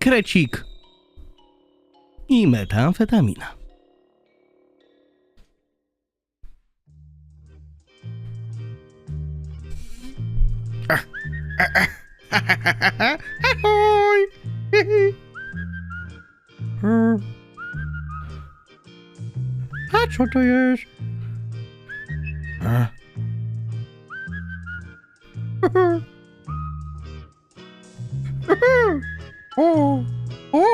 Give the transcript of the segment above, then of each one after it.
krecik i metamfetamina. Ahoj! A co to jest? A. O, o.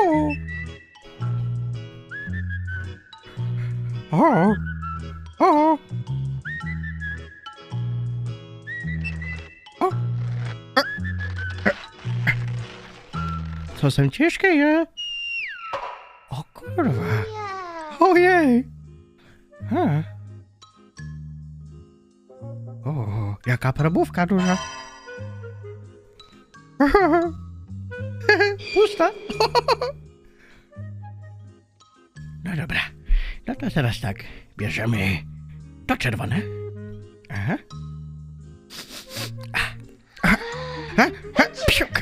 O, o. O. Co są ciężkie je? O kurwa. Ojej. A. O, jaka probówka duża. Pusta. No dobra. No to teraz tak. Bierzemy to czerwone. Aha. Psiuk.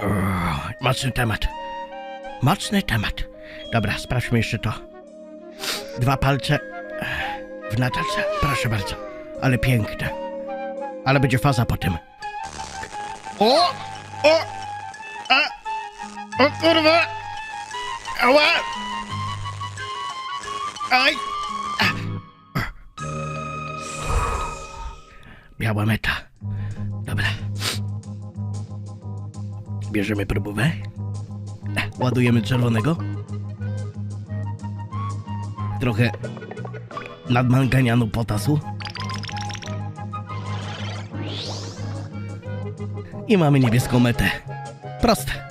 O, mocny temat. Mocny temat. Dobra, sprawdźmy jeszcze to. Dwa palce w natalce. Proszę bardzo. Ale piękne. Ale będzie faza po tym. O! O! A! O kurwa! Ała! Aj! Biała meta. Dobra. Bierzemy próbówę. Ładujemy czerwonego. Trochę nadmanganianu potasu. I mamy niebieską metę. Proste.